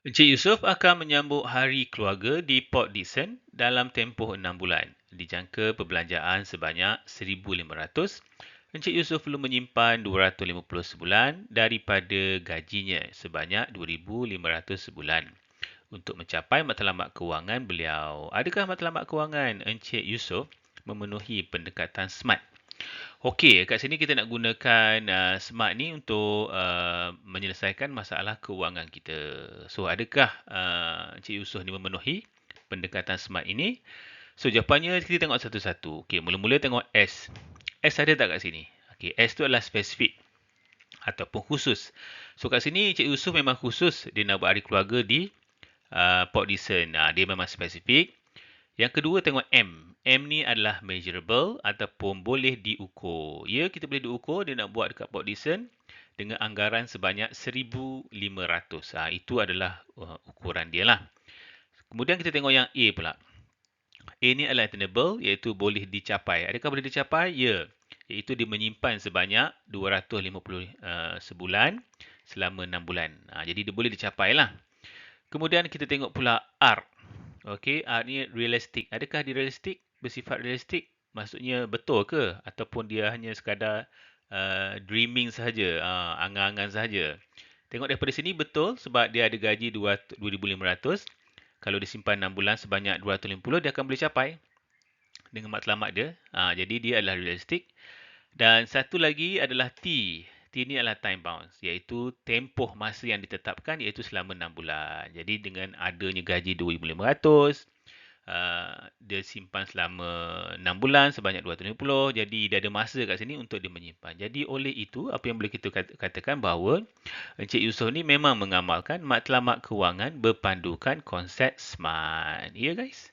Encik Yusof akan menyambut Hari Keluarga di Port Dickson dalam tempoh enam bulan. Dijangka perbelanjaan sebanyak 1,500. Encik Yusof perlu menyimpan 250 sebulan daripada gajinya sebanyak 2,500 sebulan untuk mencapai matlamat kewangan beliau. Adakah matlamat kewangan Encik Yusof memenuhi pendekatan SMART? Okey, kat sini kita nak gunakan uh, smart ni untuk uh, menyelesaikan masalah kewangan kita. So, adakah uh, Encik Yusof ni memenuhi pendekatan smart ini? So, jawapannya kita tengok satu-satu. Okey, mula-mula tengok S. S ada tak kat sini? Okey, S tu adalah spesifik ataupun khusus. So, kat sini Encik Yusof memang khusus dia nak buat hari keluarga di uh, Port Dickson. Uh, dia memang spesifik. Yang kedua tengok M. M ni adalah measurable ataupun boleh diukur. Ya, kita boleh diukur dia nak buat dekat Port Dickson dengan anggaran sebanyak 1,500. Ha, itu adalah uh, ukuran dia lah. Kemudian kita tengok yang A pula. A ni adalah attainable iaitu boleh dicapai. Adakah boleh dicapai? Ya. Iaitu dia menyimpan sebanyak 250 uh, sebulan selama 6 bulan. Ha, jadi dia boleh dicapai lah. Kemudian kita tengok pula R. Okey, R ni realistic. Adakah dia realistic? Bersifat realistik maksudnya betul ke? Ataupun dia hanya sekadar uh, dreaming sahaja uh, angan-angan sahaja? Tengok daripada sini betul sebab dia ada gaji 2500 kalau disimpan 6 bulan sebanyak 250 dia akan boleh capai dengan matlamat dia. Uh, jadi dia adalah realistik. Dan satu lagi adalah T. T ni adalah time bounds iaitu tempoh masa yang ditetapkan iaitu selama 6 bulan. Jadi dengan adanya gaji 2500 Uh, dia simpan selama 6 bulan sebanyak 250 jadi dia ada masa kat sini untuk dia menyimpan. Jadi oleh itu apa yang boleh kita katakan bahawa Encik Yusof ni memang mengamalkan matlamat kewangan berpandukan konsep SMART. Ya guys